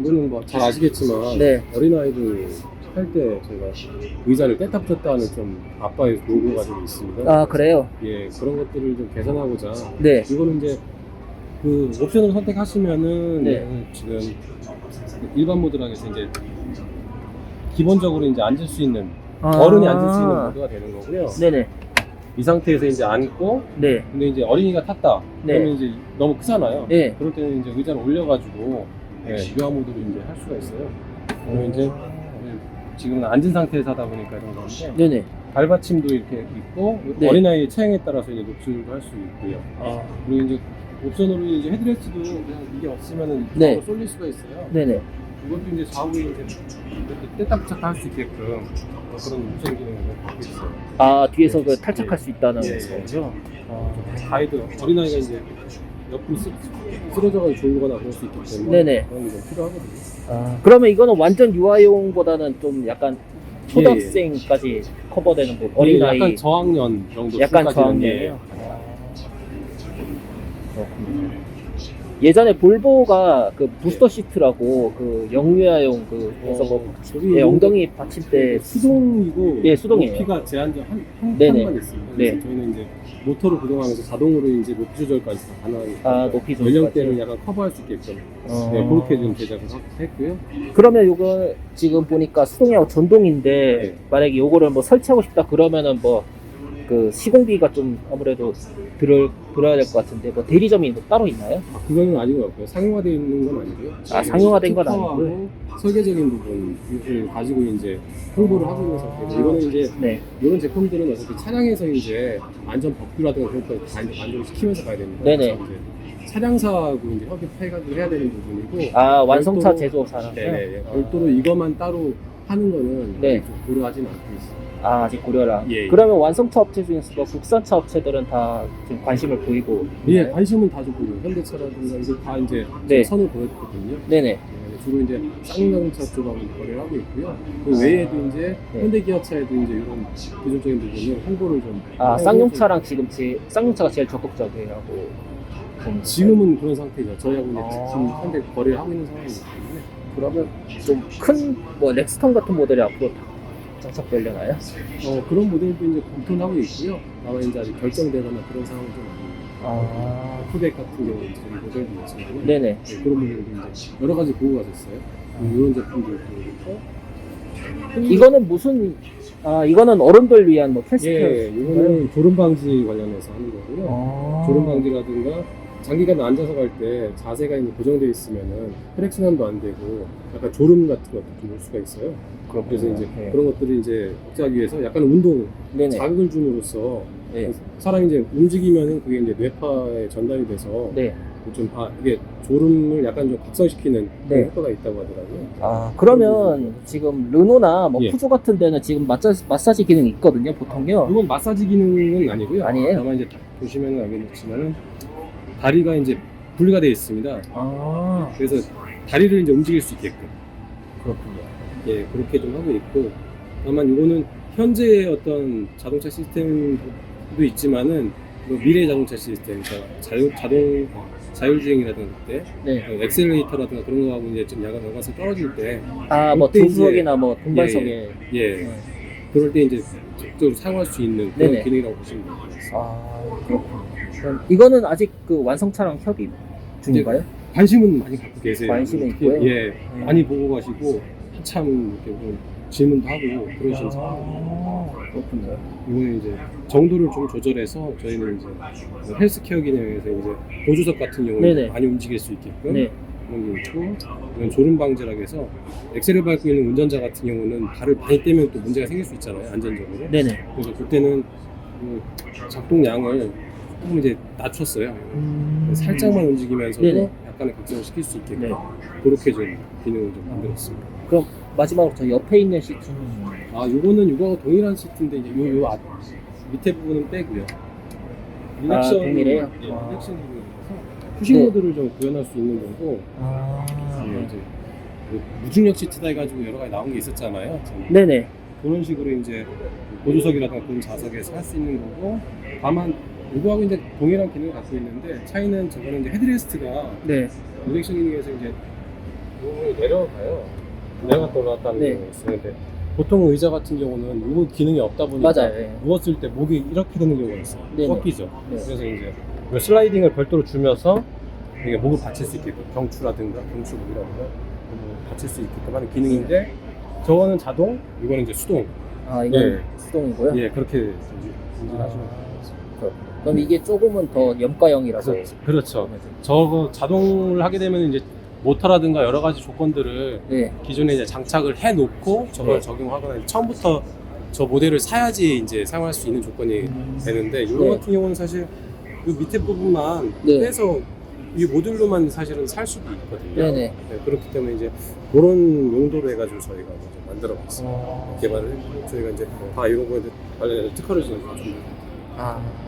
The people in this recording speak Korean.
이거는 뭐 잘 아시겠지만 네. 어린아이들 할 때 제가 의자를 뗐다 붙였다 하는 좀 아빠의 노고가 좀 있습니다. 아 그래요? 예, 그런 것들을 좀 개선하고자 네. 이거는 이제 그 옵션을 선택하시면은 네. 얘는 지금 일반 모드랑 해서 이제 기본적으로 이제 앉을 수 있는 아. 어른이 앉을 수 있는 모드가 되는 거고요. 네네. 이 상태에서 이제 앉고 네. 근데 이제 어린이가 탔다. 네. 그러면 이제 너무 크잖아요. 네. 그럴 때는 이제 의자를 올려가지고 예, 유아 모드로 이제 할 수가 있어요. 그러면 이제 지금은 앉은 상태에서 하다 보니까 이런 건데 네네. 발받침도 이렇게 있고 네. 어린아이의 체형에 따라서 이제 노출도 할 수 있고요. 아. 그리고 이제 옵션으로 이제 헤드레스트도 그냥 이게 없으면은 네. 쏠릴 수가 있어요. 네네. 이것도 이제 좌우에 이제 이렇게 뗐다 붙였다 할수 있게끔 그런 옵션 기능을 갖고 있어요. 아 뒤에서 그 탈착할 수 있다는 예, 예. 거죠? 아. 가이드 어린아이가 이제 옆으로 쓰, 쓰러져가지고 졸거나 그럴 수 있기 때문에 네네. 그런 게 좀 필요하거든요. 아, 그러면 이거는 완전 유아용보다는 좀 약간 초등학생까지 커버되는 거 어린 아이 예, 약간 저학년 정도 약간 수까지는, 저학년이에요. 그렇군요. 예전에 볼보가 그 부스터 시트라고 그 영유아용 그 그래서 뭐 어, 저기 예, 엉덩이 받침대 수동이고 예, 수동이에요. 높이가 제한적 한, 한 네네. 칸만 있습니다. 네. 그래서 저희는 이제 모터로 구동하면서 자동으로 이제 높이 조절까지 다 가능하니까 아 높이 조절까지. 연령대를 약간 커버할 수 있게끔 어. 네, 그렇게 좀 제작을 하- 했고요. 그러면 요거 지금 보니까 수동이 하고 전동인데 네. 만약에 요거를 뭐 설치하고 싶다 그러면은 뭐 그 시공비가 좀 아무래도 들을 들어야 될 것 같은데 뭐 대리점이 뭐 따로 있나요? 아, 그거는 아닌 것 같고요. 상용화되어 있는 건 아니고요. 아, 상용화된 건 아니고요? 설계적인 부분을 가지고 이제 홍보를 하고 있는 상태고 이거는 이제 네. 이런 제품들은 어차피 차량에서 이제 안전 법규라든가 그런 걸 만족을 시키면서 가야 됩니다. 네네. 차량사하고 이제 협의해가지고 해야 되는 부분이고 아 완성차 제조사랑 네네. 별도로 이거만 따로 하는 거는 네. 좀 고려하지는 않고 있어요. 아 아직 고려라. 예, 예. 그러면 완성차 업체 중에서 뭐 국산차 업체들은 다좀 관심을 보이고. 예, 있나요? 관심은 다 좋고 현대차라든가 이게 다 이제 네. 선을 보였거든요. 네네. 네, 주로 이제 쌍용자동차 쪽하고 거래를 하고 있고요. 그 외에도 이제 네. 현대기아차에도 이제 이런 기존적인 부분을 홍보를 좀 아 하고 쌍용차랑 지금 제 쌍용차가 제일 적극적이라고. 좀- 지금은 그런 상태죠. 저희하고 이제 아. 지금 현대 거래를 하고 있는 상황이기 때문에 그러면 좀큰뭐 렉스턴 같은 모델이 앞으로 장착되려나요? 어, 그런 모델도 이제 검토는 하고 있고요. 다만 이제 아직 결정되거나 그런 상황은 좀 아닙니다. 아 같은 경우는 이제 모델도 있지만 네네. 네, 그런 모델도 이제 여러 가지 보고 가셨어요. 이런 제품도 있고 이거는 무슨 아 이거는 어른들 위한 뭐 테스트. 예, 이거는 졸음 방지 관련해서 하는 거고요. 아. 졸음 방지라든가 장기간 앉아서 갈 때 자세가 이제 고정되어 있으면은 혈액순환도 안 되고 약간 졸음 같은 것도 좀 올 수가 있어요. 그래서 이제 네. 그런 것들을 이제 억제하기 위해서 약간 운동 네네. 자극을 줌으로써 네. 사람이 이제 움직이면은 그게 이제 뇌파에 전달이 돼서 네. 좀 아, 이게 졸음을 약간 좀 각성시키는 그런 네. 효과가 있다고 하더라고요. 아 그러면 지금 르노나 뭐 예. 푸조 같은 데는 지금 마사, 마사지 기능이 있거든요 보통요. 이건 마사지 기능은 아니고요. 아니에요? 다만 이제 보시면 알겠지만은 다리가 이제 분리가 되어 있습니다. 아 그래서 다리를 이제 움직일 수 있게끔 그렇군요. 예 그렇게 좀 하고 있고 다만 이거는 현재의 어떤 자동차 시스템도 있지만은 뭐 미래 자동차 시스템, 그러니까 자유, 자동 자율주행이라든가 그때 네. 어, 엑셀레이터라든가 그런 거하고 이제 좀 약간 연관성 떨어질 때 아뭐 그때 이제- 조수석이나 뭐 등반석에. 예, 네. 그럴 때 이제 적극적으로 사용할 수 있는 그런 네네. 기능이라고 보시면 됩니다. 아 그렇군요. 그럼 이거는 아직 그 완성차랑 협의 중인가요? 관심은 많이 갖고 계세요. 관심은 있고요? 예, 음. 많이 보고 가시고 한참 이렇게 좀 질문도 하고 그러시는 상황입니다. 아, 그렇군요. 이거는 이제 정도를 좀 조절해서 저희는 이제 헬스케어 기능에서 이제 보조석 같은 경우는 네네. 많이 움직일 수 있게끔 네. 그런 게 있고 이건 졸음 방지라고 해서 엑셀을 밟고 있는 운전자 같은 경우는 발을 많이 떼면 또 문제가 생길 수 있잖아요 안전적으로 네네. 그래서 그때는 그 작동량을 조금 이제 낮췄어요 음... 살짝만 움직이면서도 네네. 약간의 각성을 시킬 수 있게끔 네. 그렇게 좀 기능을 좀 만들었습니다 그럼 마지막으로 저 옆에 있는 시트는 아 요거는 이거하고 동일한 시트인데 이제 요, 요 앞, 밑에 부분은 빼고요 아, 동일해요? 예, 아. 인액션 기능이라서 푸싱 네. 모드를 좀 구현할 수 있는 거고 아 예, 이제 그 무중력 시트다 해가지고 여러 가지 나온 게 있었잖아요. 참. 네네. 그런 식으로 이제 보조석이라든가 그런 좌석에서 할 수 있는 거고 다만 이거하고 이제 동일한 기능을 갖고 있는데 차이는 저거는 이제 헤드레스트가 네. 인젝션 기능에서 이제 부분이 내려가요. 내려갔다 올라갔다는 네. 경우가 있어요. 근데 보통 의자 같은 경우는 이거 기능이 없다 보니까 맞아요. 예. 누웠을 때 목이 이렇게 되는 경우가 있어요. 네네. 꺾이죠. 네. 그래서 이제 이 슬라이딩을 별도로 주면서 이게 목을 받칠 수 있게끔 경추라든가 경추목이라든가 목을 받칠 수 있게끔 하는 기능인데 저거는 자동, 이거는 이제 수동. 아 이건 예. 수동이고요. 예, 그렇게 인지를 하시면 돼요. 그럼 이게 조금은 더 염가형이라서 그래서 그렇죠. 저거 자동을 하게 되면 이제 모터라든가 여러 가지 조건들을 네. 기존에 이제 장착을 해 놓고 저걸 네. 적용하거나 처음부터 저 모델을 사야지 이제 사용할 수 있는 조건이 되는데 이거 네. 같은 경우는 사실 이 밑에 부분만 네. 빼서 이 모듈로만 사실은 살 수도 있거든요. 네네. 네, 그렇기 때문에 이제 그런 용도로 해가지고 저희가 이제 만들어 봤습니다. 어... 개발을 저희가 이제 다 이런 거에 관련해서 특허를 지금 좀 아